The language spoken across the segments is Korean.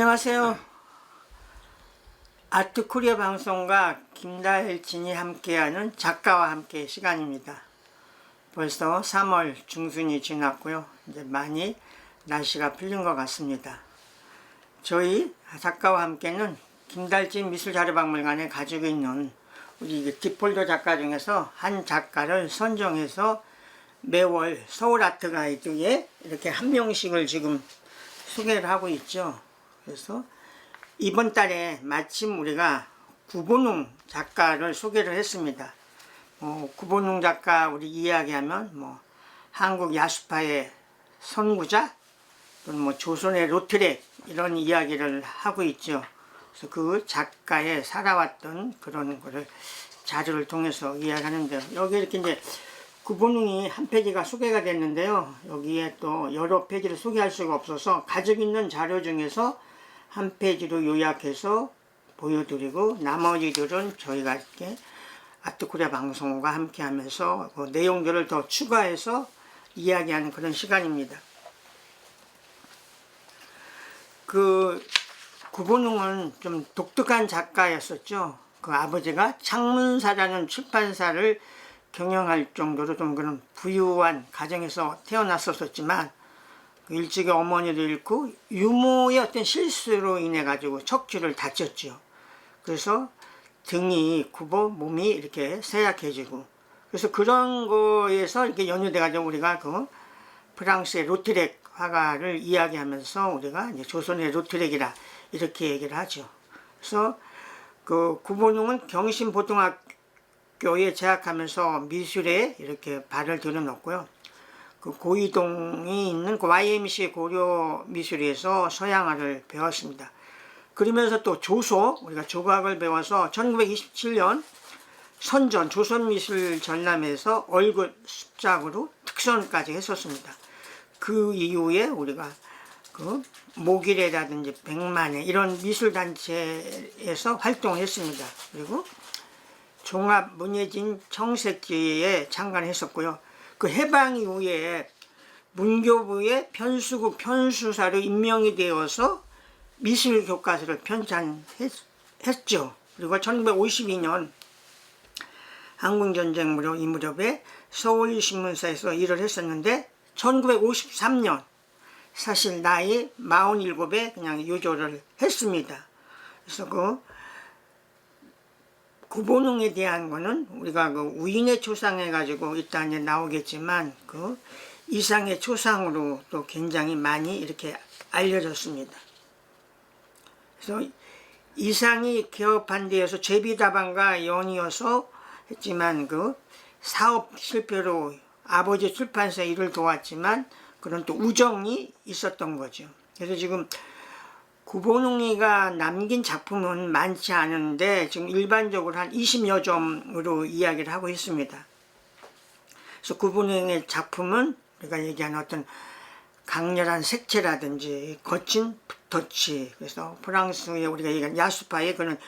안녕하세요. 아트코리아 방송과 김달진이 함께하는 작가와 함께 시간입니다. 벌써 3월 중순이 지났고요. 이제 많이 날씨가 풀린 것 같습니다. 저희 작가와 함께는 김달진 미술자료박물관에 가지고 있는 우리 디폴더 작가 중에서 한 작가를 선정해서 매월 서울 아트 가이드에 이렇게 한 명씩을 지금 소개를 하고 있죠. 그래서 이번 달에 마침 우리가 구본웅 작가를 소개를 했습니다. 뭐 구본웅 작가 우리 이야기하면 뭐 한국 야수파의 선구자 또는 뭐 조선의 로트렉 이런 이야기를 하고 있죠. 그래서 그 작가의 살아왔던 그런 거를 자료를 통해서 이야기하는데요. 여기 이렇게 이제 구본웅이 한 페이지가 소개가 됐는데요. 여기에 또 여러 페이지를 소개할 수가 없어서 가지고 있는 자료 중에서 한 페이지로 요약해서 보여드리고 나머지들은 저희가 이렇게 아트코리아 방송과 함께 하면서 그 내용들을 더 추가해서 이야기하는 그런 시간입니다. 그 구본웅은 좀 독특한 작가였었죠. 그 아버지가 창문사라는 출판사를 경영할 정도로 좀 그런 부유한 가정에서 태어났었지만 그 일찍이 어머니를 잃고 유모의 어떤 실수로 인해 가지고 척추를 다쳤죠. 그래서 등이 굽어 몸이 이렇게 쇠약해지고 그래서 그런 거에서 이렇게 연유돼 가지고 우리가 그 프랑스의 로트렉 화가를 이야기하면서 우리가 이제 조선의 로트렉이라 이렇게 얘기를 하죠. 그래서 그 구본웅은 경신보통학교에 재학하면서 미술에 이렇게 발을 들여놓고요. 그 고이동이 있는 그 YMC 고려 미술에서 서양화를 배웠습니다. 그러면서 또 조소 우리가 조각을 배워서 1927년 선전 조선미술 전람에서 얼굴 습작으로 특선까지 했었습니다. 그 이후에 우리가 그 모기래라든지 백만회 이런 미술 단체에서 활동했습니다. 그리고 종합문예진 청색지에 참관했었고요. 그 해방 이후에 문교부의 편수국 편수사로 임명이 되어서 미술 교과서를 편찬했죠. 그리고 1952년 한국전쟁 무렵 이 무렵에 서울신문사에서 일을 했었는데 1953년 사실 나이 47에 그냥 유조를 했습니다. 그래서 그 구본웅에 대한 거는 우리가 그 우인의 초상해 가지고 이따 이제 나오겠지만 그 이상의 초상으로 또 굉장히 많이 이렇게 알려졌습니다. 그래서 이상이 개업한 데에서 제비다방과 연이어서 했지만 그 사업 실패로 아버지 출판사 일을 도왔지만 그런 또 우정이 있었던 거죠. 그래서 지금 구본웅이가 남긴 작품은 많지 않은데 지금 일반적으로 한 20여 점으로 이야기를 하고 있습니다. 그래서 구본웅의 작품은 우리가 얘기하는 어떤 강렬한 색채라든지 거친 터치 그래서 프랑스의 우리가 얘기하는 야수파의 그런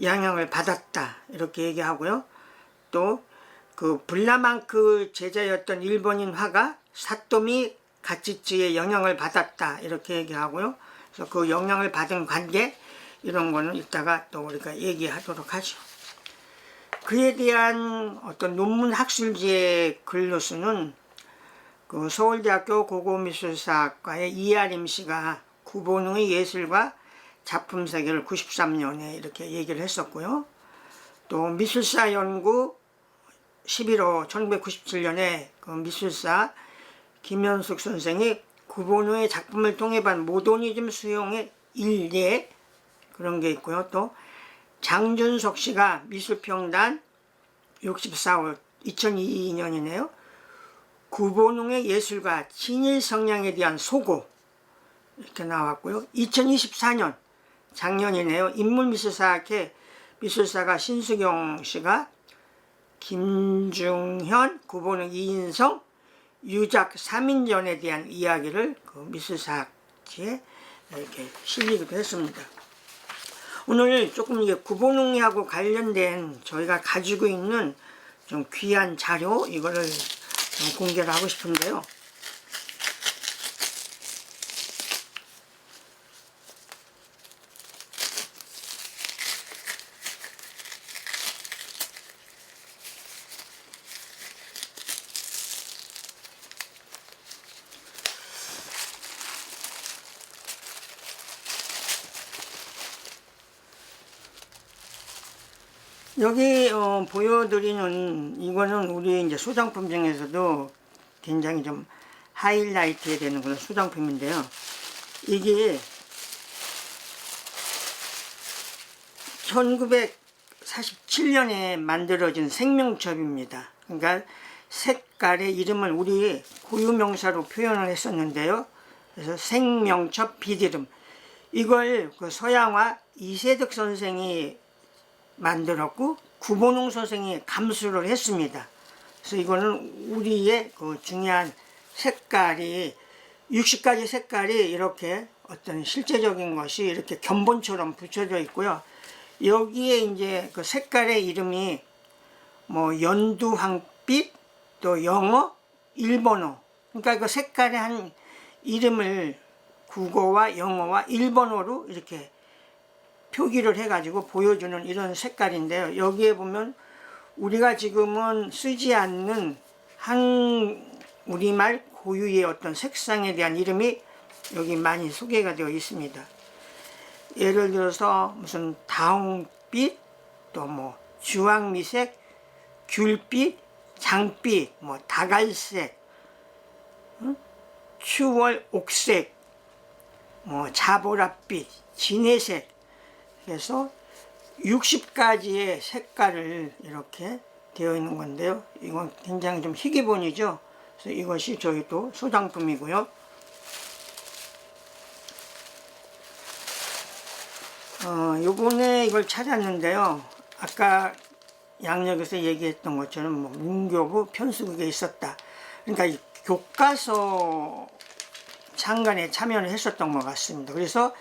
영향을 받았다 이렇게 얘기하고요. 또 그 블라망크 제자였던 일본인 화가 사토미 가치치의 영향을 받았다 이렇게 얘기하고요. 그래서 그 영향을 받은 관계 이런 거는 이따가 또 우리가 얘기하도록 하죠. 그에 대한 어떤 논문 학술지의 글로서는 그 서울대학교 고고미술사학과의 이아림 씨가 구본웅의 예술과 작품 세계를 93년에 이렇게 얘기를 했었고요. 또 미술사 연구 11호 1997년에 그 미술사 김현숙 선생이 구본우의 작품을 통해 본 모더니즘 수용의 일례 그런 게 있고요. 또 장준석 씨가 미술평단 64호 2002년이네요. 구본웅의 예술과 친일 성향에 대한 소고 이렇게 나왔고요. 2024년 작년이네요. 인물미술사학회 미술사가 신수경 씨가 김중현, 구본웅, 이인성, 유작 3인전에 대한 이야기를 그 미술사학지에 이렇게 실리기도 했습니다. 오늘 조금 이게 구본웅이하고 관련된 저희가 가지고 있는 좀 귀한 자료 이거를 좀 공개를 하고 싶은데요. 여기 어, 보여드리는 이거는 우리 이제 소장품 중에서도 굉장히 좀 하이라이트에 되는 그런 소장품인데요. 이게 1947년에 만들어진 생명첩입니다. 그러니까 색깔의 이름을 우리 고유 명사로 표현을 했었는데요. 그래서 생명첩 비디름. 이걸 그 서양화 이세득 선생이 만들었고 구본웅 선생이 감수를 했습니다. 그래서 이거는 우리의 그 중요한 색깔이 60가지 색깔이 이렇게 어떤 실제적인 것이 이렇게 견본처럼 붙여져 있고요. 여기에 이제 그 색깔의 이름이 뭐 연두황빛 또 영어 일본어 그러니까 그 색깔의 한 이름을 국어와 영어와 일본어로 이렇게 표기를 해가지고 보여주는 이런 색깔인데요. 여기에 보면 우리가 지금은 쓰지 않는 한 우리말 고유의 어떤 색상에 대한 이름이 여기 많이 소개가 되어 있습니다. 예를 들어서 무슨 다홍빛, 또 뭐 주황미색, 귤빛, 장빛, 뭐 다갈색, 응? 추월 옥색, 뭐 자보랏빛, 진해색, 그래서 60가지의 색깔을 이렇게 되어 있는 건데요. 이건 굉장히 좀 희귀본이죠. 그래서 이것이 저희 또 소장품이고요. 어, 요번에 이걸 찾았는데요. 아까 양력에서 얘기했던 것처럼 뭐 문교부 편수국에 있었다. 그러니까 이 교과서 창간에 참여를 했었던 것 같습니다. 그래서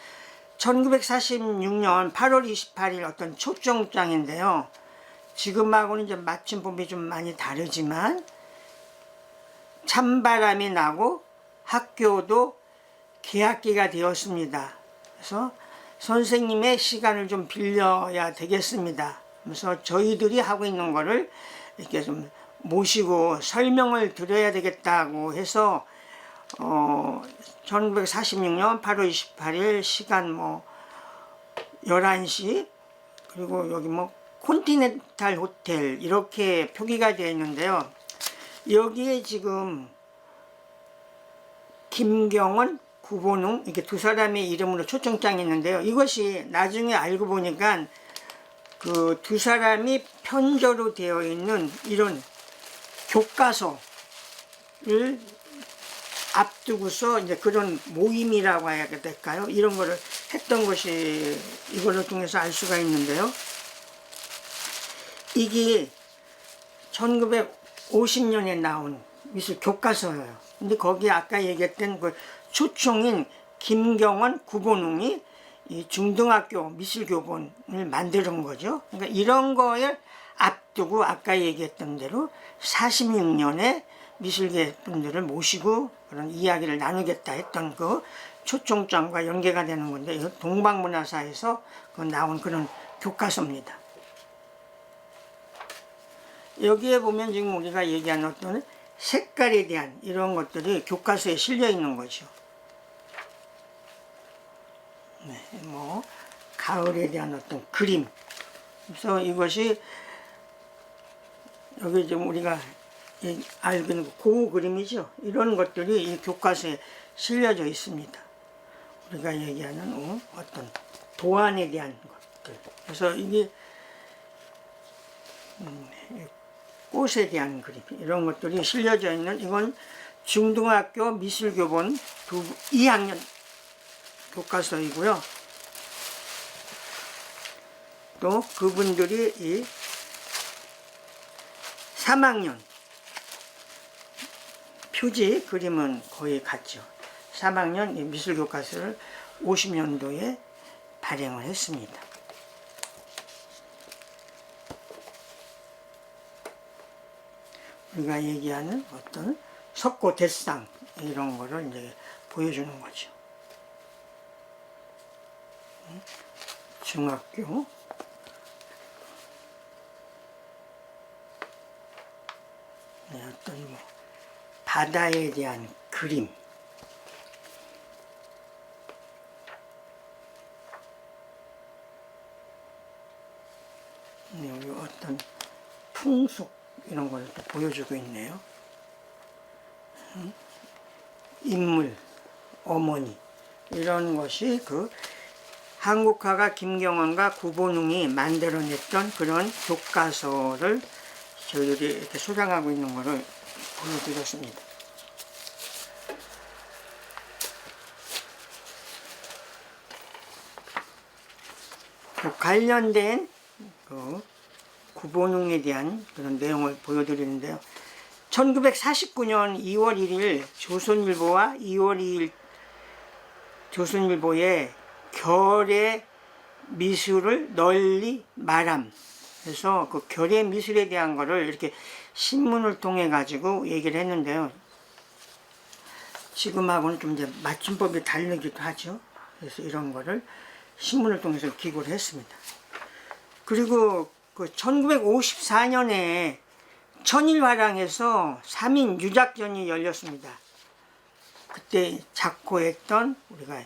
1946년 8월 28일 어떤 초청장인데요. 지금하고는 이제 맞춤법이 좀 많이 다르지만 찬바람이 나고 학교도 개학기가 되었습니다. 그래서 선생님의 시간을 좀 빌려야 되겠습니다. 그래서 저희들이 하고 있는 거를 이렇게 좀 모시고 설명을 드려야 되겠다고 해서 어 1946년 8월 28일 시간 뭐 11시 그리고 여기 뭐 콘티넨탈 호텔 이렇게 표기가 되어 있는데요. 여기에 지금 김경원, 구본웅 이렇게 두 사람의 이름으로 초청장이 있는데요. 이것이 나중에 알고 보니까 그 두 사람이 편저로 되어 있는 이런 교과서를 앞두고서 이제 그런 모임이라고 해야 될까요? 이런 거를 했던 것이 이걸로 통해서 알 수가 있는데요. 이게 1950년에 나온 미술 교과서예요. 근데 거기에 아까 얘기했던 그 초청인 김경원 구본웅이 이 중등학교 미술교본을 만드는 거죠. 그러니까 이런 거에 앞두고 아까 얘기했던 대로 46년에 미술계 분들을 모시고 그런 이야기를 나누겠다 했던 그 초청장과 연계가 되는 건데 동방문화사에서 그 나온 그런 교과서입니다. 여기에 보면 지금 우리가 얘기한 어떤 색깔에 대한 이런 것들이 교과서에 실려 있는 거죠. 네, 뭐 가을에 대한 어떤 그림. 그래서 이것이 여기 지금 우리가 이 알고 있는 고 그림이죠. 이런 것들이 이 교과서에 실려져 있습니다. 우리가 얘기하는 어, 어떤 도안에 대한 것들. 그래서 이게 음, 이 꽃에 대한 그림 이런 것들이 실려져 있는 이건 중등학교 미술교본 두 2학년 교과서이고요. 또 그분들이 이 3학년 표지 그림은 거의 같죠. 3학년 이 미술 교과서를 50년도에 발행을 했습니다. 우리가 얘기하는 어떤 석고 대상 이런 거를 이제 보여주는 거죠. 중학교 네, 어떤 뭐 바다에 대한 그림. 네, 여기 어떤 풍속 이런 걸 또 보여주고 있네요. 음, 인물, 어머니. 이런 것이 그 한국화가 김경원과 구본웅이 만들어냈던 그런 교과서를 저희들이 이렇게 소장하고 있는 것을 보여드렸습니다. 그 관련된 그 구본웅에 대한 그런 내용을 보여드리는데요. 1949년 2월 1일 조선일보와 2월 2일 조선일보에 결의 미술을 널리 말함. 그래서 그 결의 미술에 대한 거를 이렇게 신문을 통해 가지고 얘기를 했는데요. 지금하고는 좀 이제 맞춤법이 다르기도 하죠. 그래서 이런 거를 신문을 통해서 기고를 했습니다. 그리고 그 1954년에 천일화랑에서 3인 유작전이 열렸습니다. 그때 작고했던 우리가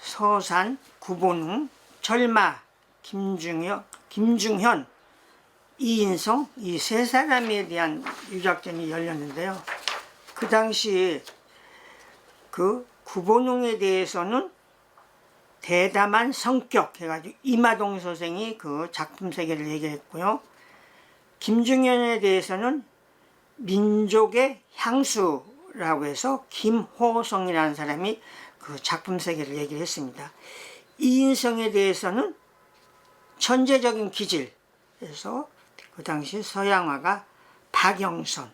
서산, 구본웅, 철마, 김중현, 김중현, 이인성 이 세 사람에 대한 유작전이 열렸는데요. 그 당시 그 구본웅에 대해서는 대담한 성격 해가지고 이마동 선생이 그 작품 세계를 얘기했고요. 김중현에 대해서는 민족의 향수라고 해서 김호성이라는 사람이 그 작품 세계를 얘기를 했습니다. 이인성에 대해서는 천재적인 기질 그래서 그 당시 서양화가 박영선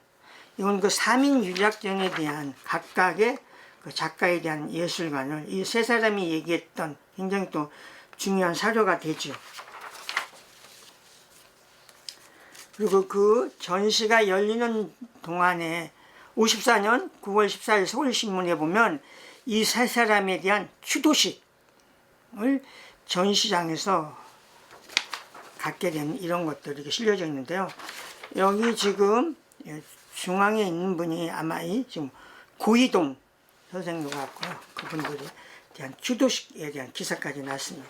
이건 그 3인 유작전에 대한 각각의 그 작가에 대한 예술관을 이 세 사람이 얘기했던 굉장히 또 중요한 사료가 되죠. 그리고 그 전시가 열리는 동안에 54년 9월 14일 서울신문에 보면 이 세 사람에 대한 추도식을 전시장에서 갖게 된 이런 것들이 이렇게 실려져 있는데요. 여기 지금 중앙에 있는 분이 아마 이 지금 고이동 선생님 같고요. 그분들에 대한 추도식에 대한 기사까지 났습니다.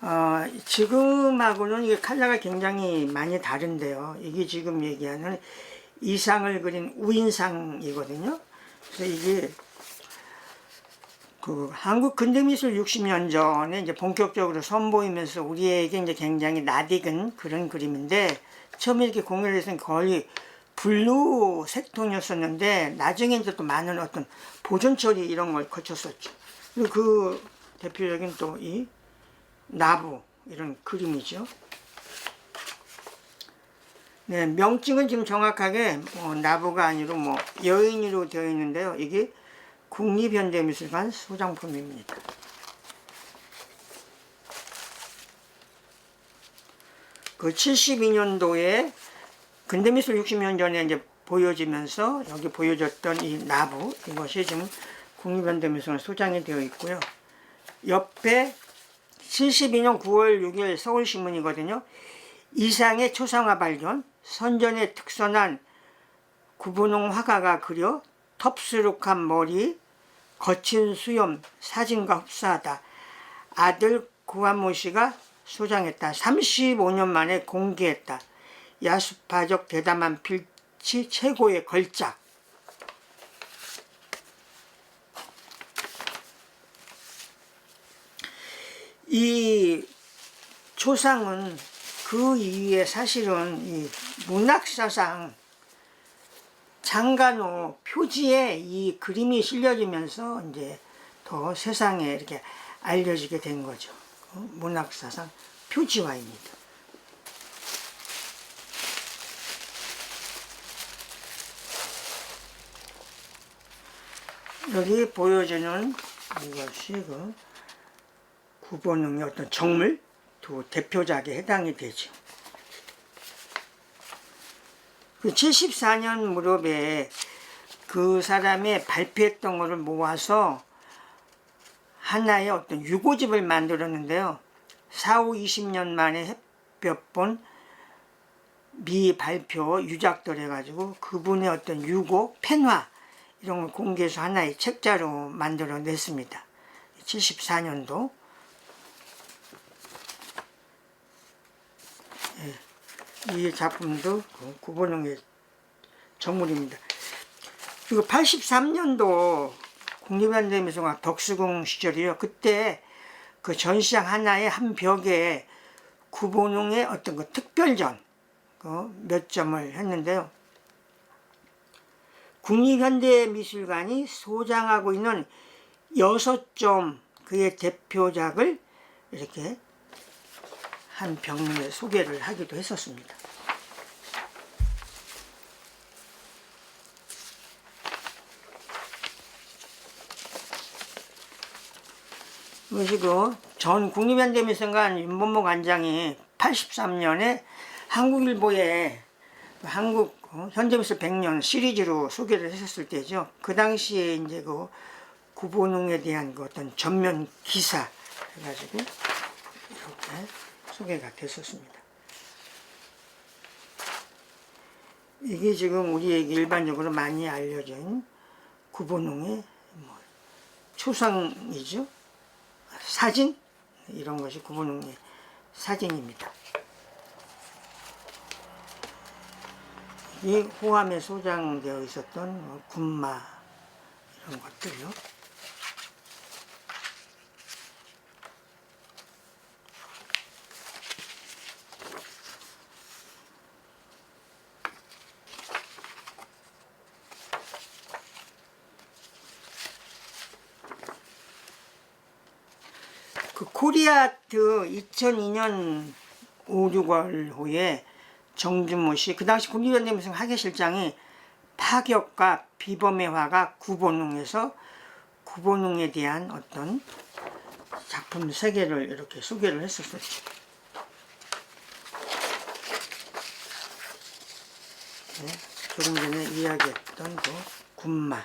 어, 지금하고는 이게 컬러가 굉장히 많이 다른데요. 이게 지금 얘기하는 이상을 그린 우인상이거든요. 그래서 이게 그 한국 근대미술 60년 전에 이제 본격적으로 선보이면서 우리에게 이제 굉장히 낯익은 그런 그림인데 처음에 이렇게 공연을 해서는 거의 블루 색톤이었었는데 나중에 이제 또 많은 어떤 보존 처리 이런 걸 거쳤었죠. 그리고 그 대표적인 또 이 나부 이런 그림이죠. 네, 명칭은 지금 정확하게 뭐 나부가 아니고 뭐 여인으로 되어 있는데요. 이게 국립현대미술관 소장품입니다. 그 72년도에 근대미술 60년 전에 이제 보여지면서 여기 보여졌던 이 나부 이것이 지금 국립현대미술관 소장이 되어 있고요. 옆에 72년 9월 6일 서울신문이거든요. 이상의 초상화 발견, 선전에 특선한 구분홍 화가가 그려 텁스룩한 머리, 거친 수염, 사진과 흡사하다. 아들 구한모 씨가 소장했다. 35년 만에 공개했다. 야수파적 대담한 필치 최고의 걸작. 이 초상은 그 이후에 사실은 이 문학사상 장간호 표지에 이 그림이 실려지면서 이제 더 세상에 이렇게 알려지게 된 거죠. 어, 문학사상 표지화입니다. 여기 보여주는 이것이 그 구본웅의 어떤 정물 두 대표작에 해당이 되죠. 그 74년 무렵에 그 사람의 발표했던 것을 모아서 하나의 어떤 유고집을 만들었는데요. 4, 5, 20년 만에 몇 번 미발표 유작들 해가지고 그분의 어떤 유고, 펜화 이런 걸 공개해서 하나의 책자로 만들어냈습니다. 74년도 이 작품도 그 구본웅의 전물입니다. 그리고 83년도 국립현대미술관 덕수궁 시절이요. 그때 그 전시장 하나의 한 벽에 구본웅의 어떤 그 특별전 그 몇 점을 했는데요. 국립현대미술관이 소장하고 있는 여섯 점 그의 대표작을 이렇게 한 병문에 소개를 하기도 했었습니다. 그것이고 전 국립현대미술관 윤범모 관장이 83년에 한국일보에 한국 어, 현대미술 100년 시리즈로 소개를 했었을 때죠. 그 당시에 이제 그 구본웅에 대한 그 어떤 전면 기사 해가지고 이렇게 소개가 됐었습니다. 이게 지금 우리에게 일반적으로 많이 알려진 구본웅의 뭐 초상이죠. 사진 이런 것이 구본웅의 사진입니다. 이 호암에 소장되어 있었던 뭐 군마 이런 것들요. 그 코리아트 2002년 5, 6월 후에 정준모 씨, 그 당시 국립현대미술 학예실장이 파격과 비범의 화가 구본웅에서 구본웅에 대한 어떤 작품 세 개를 이렇게 소개를 했었어요. 네, 조금 전에 이야기했던 그 군마.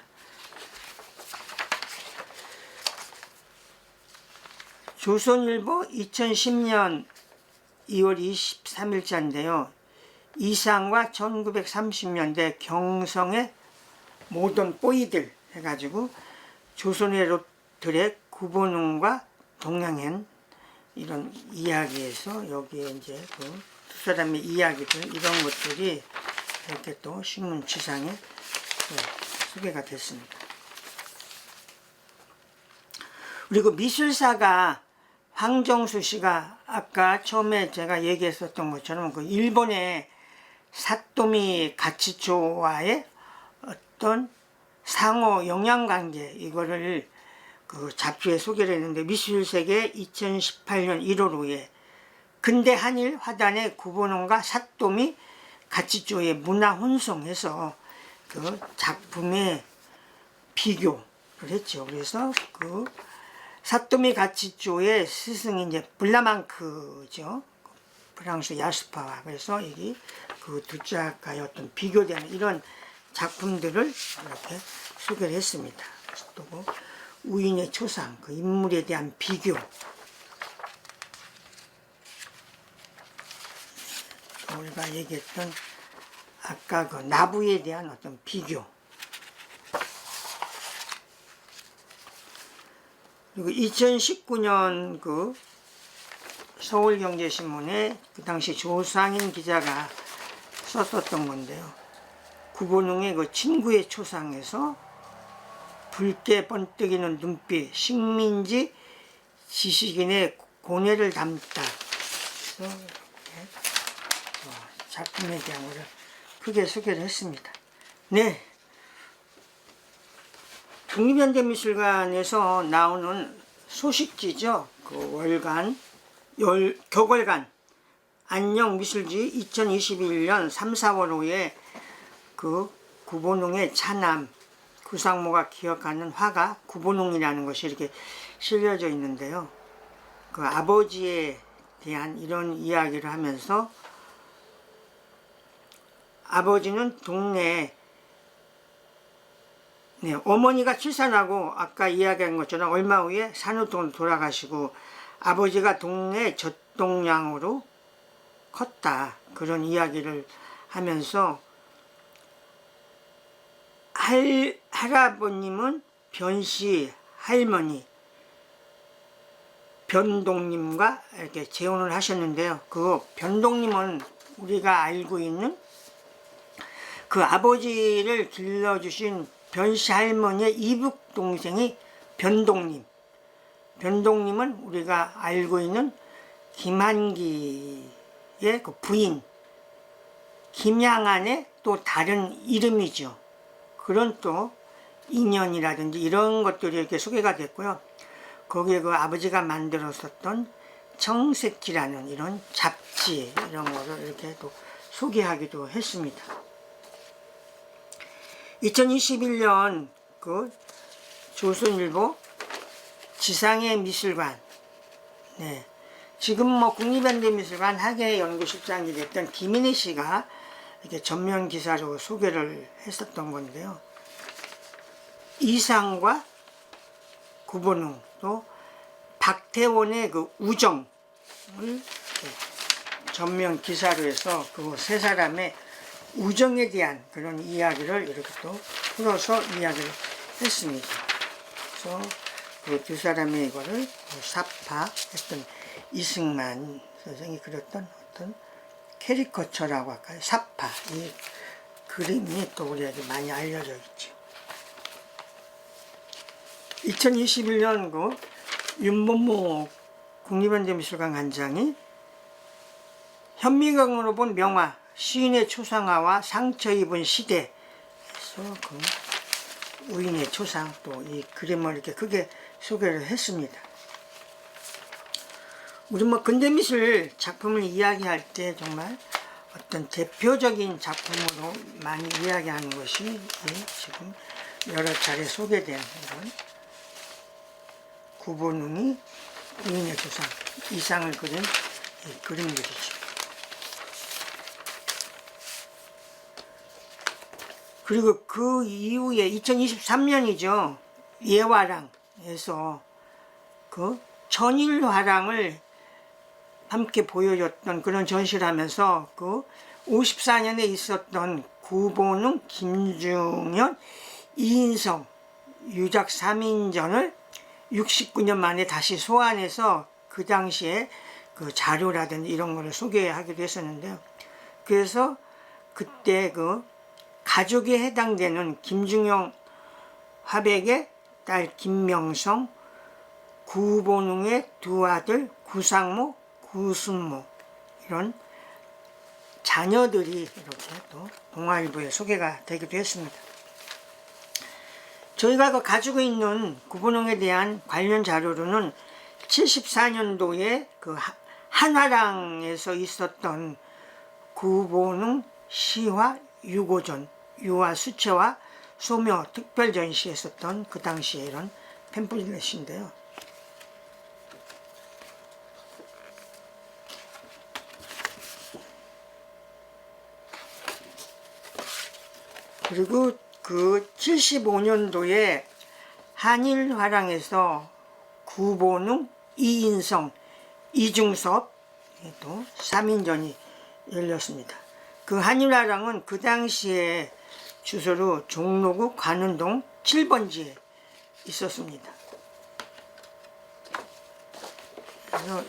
조선일보 2010년 2월 23일자인데요. 이상과 1930년대 경성의 모던 뽀이들 해가지고 조선의로들의 구본웅과 동양행 이런 이야기에서 여기에 이제 그 두 사람의 이야기들 이런 것들이 이렇게 또 신문 지상에 네, 소개가 됐습니다. 그리고 미술사가 황정수 씨가 아까 처음에 제가 얘기했었던 것처럼 그 일본의 사토미 가치초와의 어떤 상호 영향 관계 이거를 그 잡지에 소개를 했는데 미술 세계 2018년 1월 후에 근대 한일 화단의 구본원과 사토미 가치초의 문화 혼성해서 그 작품의 비교를 했죠. 그래서 그 사토미 가치초의 스승이 이제 블라망크죠. 프랑스 야스파와 그래서 이게 그두 작가의 어떤 비교되는 이런 작품들을 이렇게 소개를 했습니다. 또뭐 우인의 초상, 그 인물에 대한 비교. 또 우리가 얘기했던 아까 그 나부에 대한 어떤 비교. 그리고 2019년 그 서울경제신문에 그 당시 조상인 기자가 썼었던 건데요. 구본웅의 그 친구의 초상에서 붉게 번뜩이는 눈빛, 식민지 지식인의 고뇌를 담다. 어, 대한 것을 크게 소개를 했습니다. 네. 국립현대미술관에서 나오는 소식지죠. 그 월간, 열, 격월간, 안녕 미술지 2021년 3, 4월 후에 그 구본웅의 차남, 구상모가 기억하는 화가 구본웅이라는 것이 이렇게 실려져 있는데요. 그 아버지에 대한 이런 이야기를 하면서 아버지는 동네에 네, 어머니가 출산하고 아까 이야기한 것처럼 얼마 후에 산후통으로 돌아가시고 아버지가 동네 젖동량으로 컸다 그런 이야기를 하면서 할 할아버님은 변씨 할머니 변동님과 이렇게 재혼을 하셨는데요. 그 변동님은 우리가 알고 있는 그 아버지를 길러주신 변씨 할머니의 이북 동생이 변동님. 변동님은 우리가 알고 있는 김한기의 그 부인 김양안의 또 다른 이름이죠. 그런 또 인연이라든지 이런 것들이 이렇게 소개가 됐고요. 거기에 그 아버지가 만들었었던 청색지라는 이런 잡지 이런 거를 이렇게 또 소개하기도 했습니다. 2021년 그 조선일보 지상의 미술관 네. 지금 뭐 국립현대미술관 학예연구실장이 됐던 김인희 씨가 이렇게 전면 기사로 소개를 했었던 건데요. 이상과 구본웅 또 박태원의 그 우정을 전면 기사로 해서 그 세 사람의 우정에 대한 그런 이야기를 이렇게 또 풀어서 이야기를 했습니다. 그래서 그 두 사람의 이거를 그 사파했던 이승만 선생이 그렸던 어떤 캐리커처라고 할까요? 사파 이 그림이 또 우리에게 많이 알려져 있죠. 2021년 그 윤범모 국립현대미술관 관장이 현미경으로 본 명화 시인의 초상화와 상처 입은 시대에서 그 우인의 초상 또 이 그림을 이렇게 크게 소개를 했습니다. 우리 뭐 근대미술 작품을 이야기할 때 정말 어떤 대표적인 작품으로 많이 이야기하는 것이 이 지금 여러 차례 소개된 이런 구본웅이 우인의 조상 이상을 그린 이 그림들이죠. 그리고 그 이후에 2023년이죠. 예화랑에서 그 전일화랑을 함께 보여줬던 그런 전시를 하면서 그 54년에 있었던 구본웅, 김중현, 이인성, 유작 3인전을 69년 만에 다시 소환해서 그 당시에 그 자료라든지 이런 거를 소개하기도 했었는데요. 그래서 그때 그 가족에 해당되는 김중영 화백의 딸 김명성, 구본웅의 두 아들 구상모, 구순모 이런 자녀들이 이렇게 또 동아일보에 소개가 되기도 했습니다. 저희가 그 가지고 있는 구본웅에 대한 관련 자료로는 74년도에 그 하- 한화랑에서 있었던 구본웅 시화 유고전 유화 수채화 소묘 특별 전시에 있었던 그 당시에 이런 팸플릿인데요. 그리고 그 75년도에 한일화랑에서 구본웅, 이인성, 이중섭 또 3인전이 열렸습니다. 그 한일화랑은 그 당시에 주소로 종로구 관운동 7번지에 있었습니다. 그래서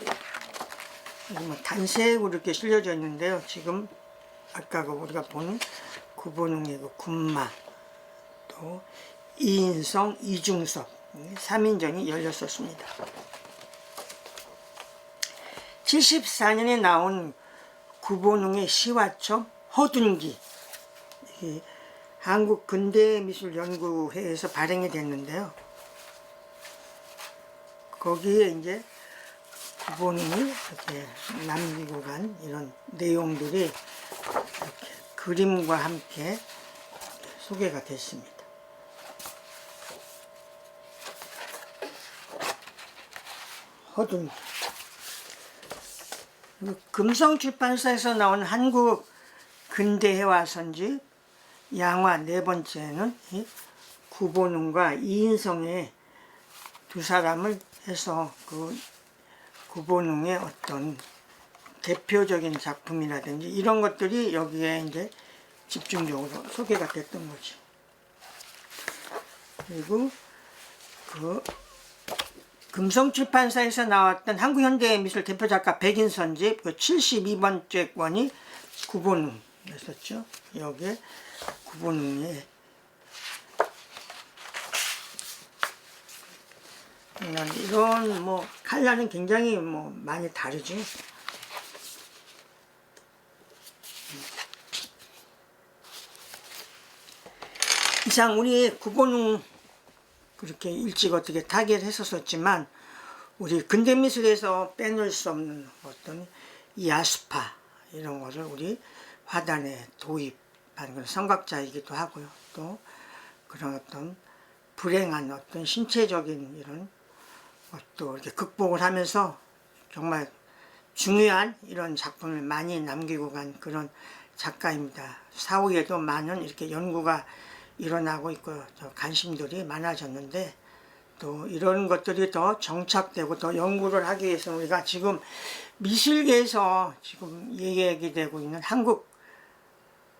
뭐 단색으로 이렇게 실려져 있는데요. 지금 아까 그 우리가 본 구본웅의 그 군마 또 이인성, 이중섭 3인전이 열렸었습니다. 74년에 나온 구본웅의 시화첩 허둔기 이 한국 근대미술연구회에서 발행이 됐는데요. 거기에 이제 구본웅이 이렇게 남기고 간 이런 내용들이 이렇게 그림과 함께 소개가 됐습니다. 허둔기 금성출판사에서 나온 한국 근대해와 선집 양화 네 번째는 이 구본웅과 이인성의 두 사람을 해서 그 구본웅의 어떤 대표적인 작품이라든지 이런 것들이 여기에 이제 집중적으로 소개가 됐던 거죠. 그리고 그 금성출판사에서 나왔던 한국현대미술 대표작가 백인선집 그 72번째 권이 구본웅이었었죠. 여기에 구본웅이 이런, 이런 뭐 칼라는 굉장히 뭐 많이 다르죠. 이상 우리 구본웅 그렇게 일찍 어떻게 타계를 했었었지만 우리 근대 미술에서 빼놓을 수 없는 어떤 이 아스파 이런 것을 우리 화단에 도입 한 그런 성각자이기도 하고요. 또 그런 어떤 불행한 어떤 신체적인 이런 것도 이렇게 극복을 하면서 정말 중요한 이런 작품을 많이 남기고 간 그런 작가입니다. 사후에도 많은 이렇게 연구가 일어나고 있고 저 관심들이 많아졌는데 또 이런 것들이 더 정착되고 더 연구를 하기 위해서 우리가 지금 미술계에서 지금 얘기되고 있는 한국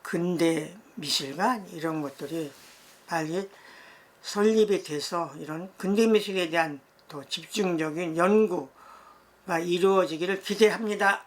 근대 미술관 이런 것들이 빨리 설립이 돼서 이런 근대 미술에 대한 더 집중적인 연구가 이루어지기를 기대합니다.